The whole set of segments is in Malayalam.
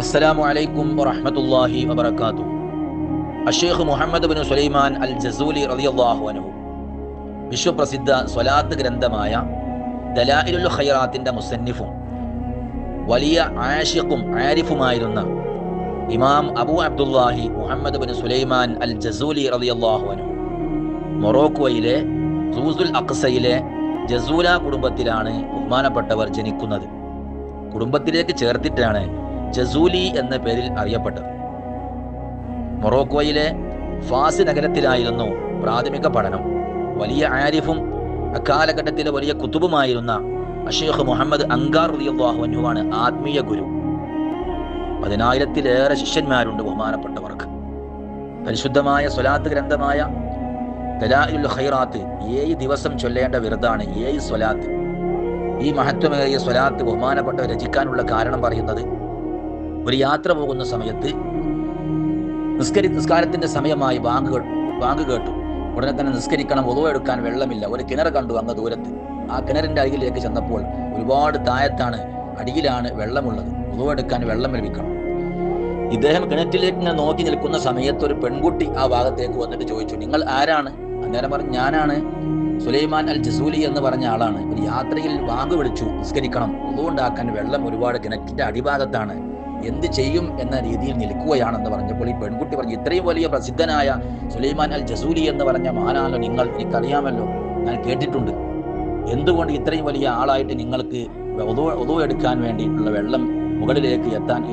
അസ്സലാമു അലൈക്കും വറഹ്മത്തുള്ളാഹി വബറകാതു. അഷേഖ് Muhammad bin Sulaiman al Jazuli റളിയല്ലാഹു അൻഹു. വിശ്വപ്രസിദ്ധ സ്വലാത്ത് ഗ്രന്ഥമായ ദലായിലുൽ ഖൈറാത്തിന്റെ മുസന്നിഫും വലിയ ആഷിഖും ആരിഫുമായിരുന്ന ഇമാം Abu Abdullahi Muhammad bin Sulaiman al Jazuli റളിയല്ലാഹു അൻഹു. മൊറോക്കോയിലെ സൂസുൽ അക്സയിലെ ജസൂല കുടുംബത്തിലാണ് ബഹുമാനപ്പെട്ടവർ ജനിക്കുന്നത്. കുടുംബത്തിലേക്ക് ചേർത്തിട്ടാണ് ജസൂലി എന്ന പേരിൽ അറിയപ്പെട്ടത്. മൊറോക്കോയിലെ ഫാസ് നഗരത്തിലായിരുന്നു പ്രാഥമിക പഠനം. വലിയ ആരിഫും അക്കാലഘട്ടത്തിലെ വലിയ കുത്തുബുമായിരുന്ന അഷേഖ് മുഹമ്മദ് അങ്കാർ അൻഹുവാണ് ആത്മീയ ഗുരു. പതിനായിരത്തിലേറെ ശിഷ്യന്മാരുണ്ട് ബഹുമാനപ്പെട്ടവർക്ക്. പരിശുദ്ധമായ സ്വലാത്ത് ഗ്രന്ഥമായ ദലാഇലുൽ ഖൈറാത്ത് ഏഴ് ദിവസം ചൊല്ലേണ്ട വിരതാണ് ഏഴ് സ്വലാത്ത്. ഈ മഹത്വമേറിയ സ്വലാത്ത് ബഹുമാനപ്പെട്ട രചിക്കാനുള്ള കാരണം പറയുന്നത് ഒരു യാത്ര പോകുന്ന സമയത്ത് നിസ്കരി നിസ്കാരത്തിന്റെ സമയമായി ബാങ്ക് ബാങ്ക് കേട്ടു. ഉടനെ തന്നെ നിസ്കരിക്കണം ഉതവെടുക്കാൻ വെള്ളമില്ല. ഒരു കിണർ കണ്ടു അങ്ങ് ദൂരത്ത്. ആ കിണറിന്റെ അരികിലേക്ക് ചെന്നപ്പോൾ ഒരുപാട് താഴത്താണ് അടിയിലാണ് വെള്ളമുള്ളത്. ഉതവെടുക്കാൻ വെള്ളം ലഭിക്കണം. ഇദ്ദേഹം കിണറ്റിലേക്ക് ഇങ്ങനെ നോക്കി നിൽക്കുന്ന സമയത്ത് ഒരു പെൺകുട്ടി ആ ഭാഗത്തേക്ക് വന്നിട്ട് ചോദിച്ചു നിങ്ങൾ ആരാണ്? അന്നേരം പറഞ്ഞു ഞാനാണ് സുലൈമാൻ അൽ ജസൂലി എന്ന് പറഞ്ഞ ആളാണ്. ഒരു യാത്രയിൽ വാങ്ങു വിളിച്ചു നിസ്കരിക്കണം. ഒതുകൊണ്ടാക്കാൻ വെള്ളം ഒരുപാട് കിണറ്റിന്റെ അടിഭാഗത്താണ്. എന്ത് ചെയ്യും എന്ന രീതിയിൽ നിൽക്കുകയാണെന്ന് പറഞ്ഞപ്പോൾ ഈ പെൺകുട്ടി പറഞ്ഞു ഇത്രയും വലിയ പ്രസിദ്ധനായ സുലൈമാൻ അൽ ജസൂലി എന്ന് പറഞ്ഞ മഹാനാണല്ലോ നിങ്ങൾ. എനിക്കറിയാമല്ലോ. ഞാൻ കേട്ടിട്ടുണ്ട്. എന്തുകൊണ്ട് ഇത്രയും വലിയ ആളായിട്ട് നിങ്ങൾക്ക് ഒതു എടുക്കാൻ വേണ്ടിയിട്ടുള്ള വെള്ളം മുകളിലേക്ക് എത്താൻ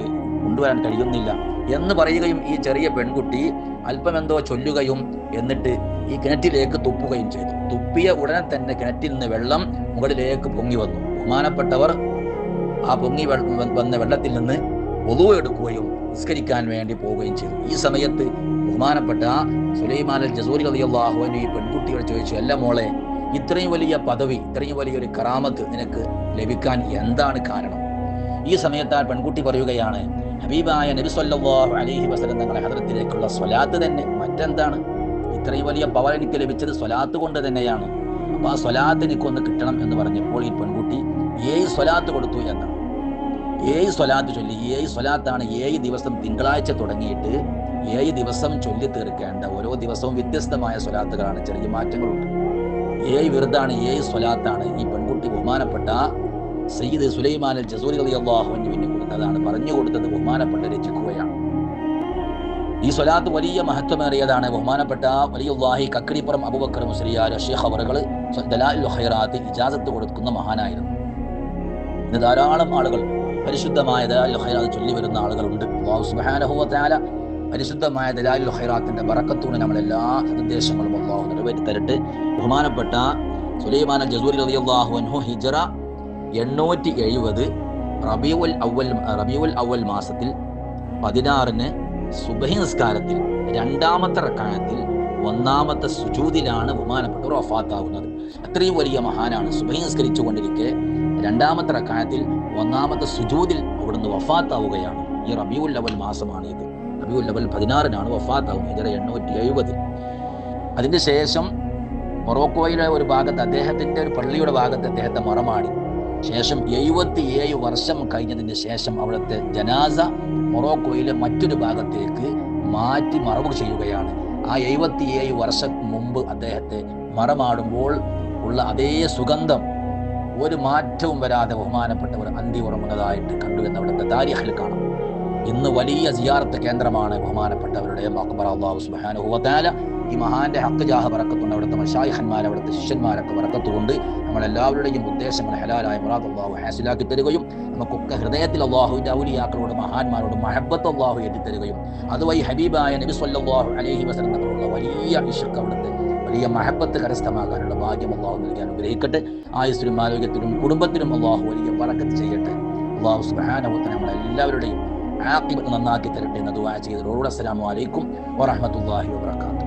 കൊണ്ടുവരാൻ കഴിയുന്നില്ല? എന്ന് പറയുകയും ഈ ചെറിയ പെൺകുട്ടി അല്പമെന്തോ ചൊല്ലുകയും എന്നിട്ട് ഈ കിണറ്റിലേക്ക് തുപ്പുകയും ചെയ്തു. തുപ്പിയ ഉടനെ തന്നെ കിണറ്റിൽ നിന്ന് വെള്ളം മുകളിലേക്ക് പൊങ്ങി വന്നു. ബഹുമാനപ്പെട്ടവർ ആ പൊങ്ങി വന്ന വെള്ളത്തിൽ നിന്ന് എടുക്കുകയും നിസ്കരിക്കാൻ വേണ്ടി പോവുകയും ചെയ്തു. ഈ സമയത്ത് ബഹുമാനപ്പെട്ട സുലൈമാൻ അൽ ജസൂരി അലിയല്ലാഹു അൻഹു ഈ പെൺകുട്ടിയോട് ചോദിച്ചു അല്ല മോളെ ഇത്രയും വലിയ പദവി ഇത്രയും വലിയൊരു കറാമത്ത് നിനക്ക് ലഭിക്കാൻ എന്താണ് കാരണം? ഈ സമയത്ത് ആ പെൺകുട്ടി പറയുകയാണ് ഹബീബായ നബി സല്ലല്ലാഹു അലൈഹി വസല്ലം തങ്ങളുടെ ഹദ്രത്തിലേക്കുള്ള സ്വലാത്ത് തന്നെ മറ്റെന്താണ്? ഇത്രയും വലിയ പവർ എനിക്ക് ലഭിച്ചത് സ്വലാത്ത് കൊണ്ട് തന്നെയാണ്. അപ്പോൾ ആ സ്വലാത്ത് എനിക്കൊന്ന് കിട്ടണം എന്ന് പറഞ്ഞപ്പോൾ ഈ പെൺകുട്ടി ഏഴ് സ്വലാത്ത് കൊടുത്തു എന്നാണ്. ഏഴ് സ്വലാത്ത് ചൊല്ലി. ഏഴ് സ്വലാത്താണ് ഏഴ് ദിവസം തിങ്കളാഴ്ച തുടങ്ങിയിട്ട് ഏഴ് ദിവസം ചൊല്ലി തീർക്കേണ്ട. ഓരോ ദിവസവും വ്യത്യസ്തമായ സ്വലാത്തുകളാണ്. ചെറിയ മാറ്റങ്ങളുണ്ട്. ഏഴ് വെറുതാണ് ഏഴ് സ്വലാത്താണ്. ഈ പെൺകുട്ടി ബഹുമാനപ്പെട്ട സയ്യിദ് സുലൈമാൻ അൽ ജസൂരി അലി അള്ളാഹുവിന് കൊടുത്തതാണ് പറഞ്ഞു കൊടുത്തത് ബഹുമാനപ്പെട്ട രചിക്കുകയാണ്. ഈ സ്വലാത്ത് വലിയ മഹത്വമേറിയതാണ്. ബഹുമാനപ്പെട്ട വലിയുല്ലാഹി കക്കടിപ്പുറം അബുബക്കർ മുസ്ലിയാർ ഷേഖ് അവറുകൾ ദലാൽ ഇജാസത്ത് കൊടുക്കുന്ന മഹാനായിരുന്നു. ഇന്ന് ധാരാളം ആളുകൾ പരിശുദ്ധമായ ദലാലു ഹൈറാത്ത് ചൊല്ലി വരുന്ന ആളുകളുണ്ട്. അള്ളാഹു സുബ്ഹാനഹു വ പരിശുദ്ധമായ ദലാലു ഹൈറാത്തിന്റെ വറക്കത്തൂണി നമ്മളെല്ലാ നിർദ്ദേശങ്ങളും അള്ളാഹു നിറവേറ്റി തരട്ടെ ബഹുമാനപ്പെട്ട സുലൈമാൻ അൽ ജസൂരി അള്ളാഹു അൻഹു ഹിജറ എണ്ണൂറ്റി എഴുപത് റബിയുൽ അവൽ റബിയുൽ അവൽ മാസത്തിൽ പതിനാറിന് സുബഹി നിസ്കാരത്തിൽ രണ്ടാമത്തെ റക്കായത്തിൽ ഒന്നാമത്തെ സുജൂതിലാണ് ബഹുമാനപ്പെട്ടവർ വഫാത്താകുന്നത്. അത്രയും വലിയ മഹാനാണ് സുബഹി നിസ്കരിച്ചു കൊണ്ടിരിക്കെ രണ്ടാമത്തെ റക്കായത്തിൽ ഒന്നാമത്തെ സുജൂതിൽ അവിടുന്ന് വഫാത്താവുകയാണ്. ഈ റബിയുൽ ലവൽ മാസമാണ് ഇത്. റബിയുൽ ലവൽ പതിനാറിനാണ് വഫാത്താവുന്നത്. ഇതര എണ്ണൂറ്റി എഴുപതിൽ അതിന്റെ ശേഷം മൊറോക്കോയിലെ ഒരു ഭാഗത്ത് അദ്ദേഹത്തിന്റെ ഒരു പള്ളിയുടെ ഭാഗത്ത് അദ്ദേഹത്തെ മറമാടി. ശേഷം എഴുപത്തിയേഴ് വർഷം കഴിഞ്ഞതിന് ശേഷം അവിടുത്തെ ജനാസ മൊറോക്കോയിലെ മറ്റൊരു ഭാഗത്തേക്ക് മാറ്റി മറവ് ചെയ്യുകയാണ്. ആ എഴുപത്തിയേഴ് വർഷം മുമ്പ് അദ്ദേഹത്തെ മറമാടുമ്പോൾ ഉള്ള അതേ സുഗന്ധം ഒരു മാറ്റവും വരാതെ ബഹുമാനപ്പെട്ടവർ അന്തി ഉറങ്ങുന്നതായിട്ട് കണ്ടു എന്ന് അവിടുത്തെ താരിഖിൽ കാണാം. ഇന്ന് വലിയ സിയാർത്ത് കേന്ദ്രമാണ് ബഹുമാനപ്പെട്ടവരുടെ അക്ബർ അള്ളാഹു സുബ്ഹാനഹു വ ഈ മഹാന്റെ ഹക്ക് ജാഹ പറക്കത്തുണ്ട് അവിടുത്തെ മഷായിഹന്മാർ അവിടുത്തെ ശിഷ്യന്മാരൊക്കെ പറക്കത്തുകൊണ്ട് നമ്മളെല്ലാവരുടെയും ഉദ്ദേശങ്ങൾ ഹലാലായ മുറാദ് അള്ളാഹു ഹാസിലാക്കി തരികയും നമുക്കൊക്കെ ഹൃദയത്തിൽ അള്ളാഹുവിന്റെ ഔലിയാക്കളോട് മഹാന്മാരോട് മഹബത്ത് അള്ളാഹു എത്തിത്തരികയും അതുവഴി ഹബീബായ നബി അലഹി വസല്ലം തങ്ങളുള്ള വലിയ ഇഷക്ക് അവിടുത്തെ വലിയ മഹബത്ത് കരസ്ഥമാകാനുള്ള ഭാഗ്യം അള്ളാഹു നൽകാൻ അനുഗ്രഹിക്കട്ടെ. ആയുസ്സിനും ആരോഗ്യത്തിനും കുടുംബത്തിനും അള്ളാഹു വലിയ വറക്കത്ത് ചെയ്യട്ടെ. അള്ളാഹു വ നമ്മളെല്ലാവരുടെയും ആഖിബത്ത് നന്നാക്കി തരട്ടെ എന്ന് ദുആ ചെയ്തതോട് അസ്സലാമു അലൈക്കും വറഹ്മത്തുള്ളാഹി വബറകാതുഹു.